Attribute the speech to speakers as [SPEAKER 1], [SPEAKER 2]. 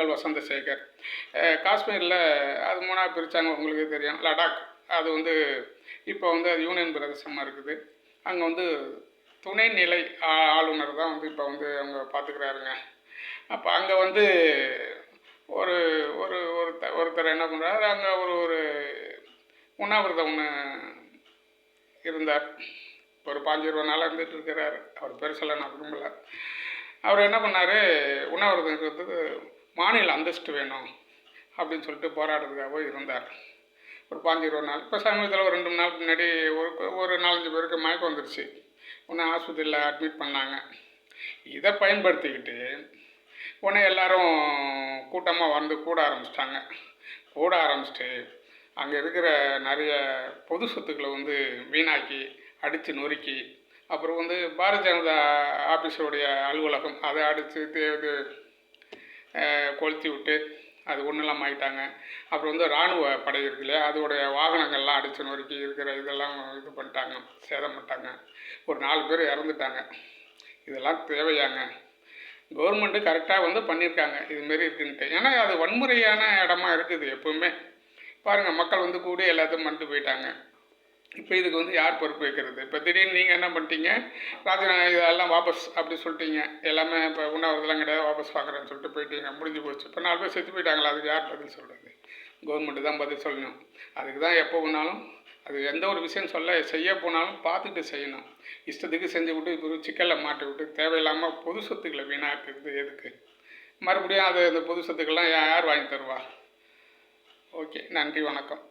[SPEAKER 1] உங்கள் வசந்த சேகர். காஷ்மீரில் அது மூணாக பிரித்தாங்க உங்களுக்கு தெரியும். லடாக் அது வந்து இப்போ வந்து அது யூனியன் பிரதேசமாக இருக்குது. அங்கே வந்து துணைநிலை ஆ- ஆளுநர் தான் வந்து இப்போ வந்து அவங்க பார்த்துக்கிறாருங்க அப்போ அங்கே வந்து ஒரு ஒரு ஒருத்தர் ஒருத்தர் என்ன பண்ணுறாரு அங்கே ஒரு ஒரு உண்ணாவிரதம் ஒன்று இருந்தார். ஒரு பாஞ்சு ரூபா நாளாக இருந்துட்டு இருக்கிறார். அவர் பேர் சொல்ல நான் விரும்பல. அவர் என்ன பண்ணார் உண்ணாவிரதம் இருக்கிறது மாநில அந்தஸ்து வேணும் அப்படின்னு சொல்லிட்டு போராடுறதுக்காக இருந்தார். ஒரு பாஞ்சு இருபது நாள். இப்போ சமீபத்தில் ஒரு ரெண்டு மூணு நாளுக்கு முன்னாடி ஒரு ஒரு நாலஞ்சு பேருக்கு மயக்கம் வந்துருச்சு. உடனே ஆஸ்பத்திரியில் அட்மிட் பண்ணாங்க. இதை பயன்படுத்திக்கிட்டு உடனே எல்லாரும் கூட்டமாக வந்து கூட ஆரம்பிச்சிட்டாங்க. கூட ஆரம்பிச்சிட்டு அங்கே இருக்கிற நிறைய பொது சொத்துக்களை வந்து வீணாக்கி அடித்து நொறுக்கி அப்புறம் வந்து பாரதிய ஜனதா ஆஃபீஸருடைய அலுவலகம் அதை அடித்து இது கொளுத்தி விட்டு அது ஒன்றுலாம் ஆகிட்டாங்க அப்புறம் வந்து இராணுவ படை இருக்கு இல்லையா? அதோடைய வாகனங்கள்லாம் அடித்து நொறுக்கி இருக்கிற இதெல்லாம் இது பண்ணிட்டாங்க. சேதம் பண்ணிட்டாங்க. ஒரு நாலு பேர் இறந்துட்டாங்க. இதெல்லாம் தேவையாங்க. கவர்மெண்ட்டு கரெக்டாக வந்து பண்ணியிருக்காங்க. இதுமாரி இருக்குன்ட்டு. ஏன்னா அது வன்முறையான இடமா இருக்குது எப்பவுமே. பாருங்கள் மக்கள் வந்து கூட எல்லாத்தையும் பண்ணிட்டு போயிட்டாங்க. இப்போ இதுக்கு வந்து யார் பொறுப்பு வைக்கிறது? இப்போ திடீர்னு நீங்கள் என்ன பண்ணிட்டீங்க? ராஜினாமா இதெல்லாம் வாபஸ் அப்படி சொல்லிட்டீங்க. எல்லாமே இப்போ உண்ணாவிரதெல்லாம் கிடையாது வாபஸ் பார்க்குறேன்னு சொல்லிட்டு போயிட்டீங்க. முடிஞ்சு போச்சு. இப்போ நாலு பேர் செத்து போயிட்டாங்களா? அதுக்கு யார் பதில் சொல்கிறது கவர்மெண்ட்டு தான் பதில் சொல்லணும். அதுக்கு தான் எப்போ வேணாலும் அது எந்த ஒரு விஷயம் சொல்ல செய்ய போனாலும் பார்த்துட்டு செய்யணும். இஷ்டத்துக்கு செஞ்சு விட்டு இப்போ சிக்கலில் மாட்டி விட்டு தேவையில்லாமல் பொது சொத்துக்களை வீணாக்குறது எதுக்கு? மறுபடியும் அது அந்த பொது சொத்துக்கள்லாம் யார் வாங்கி தருவா? ஓகே நன்றி வணக்கம்.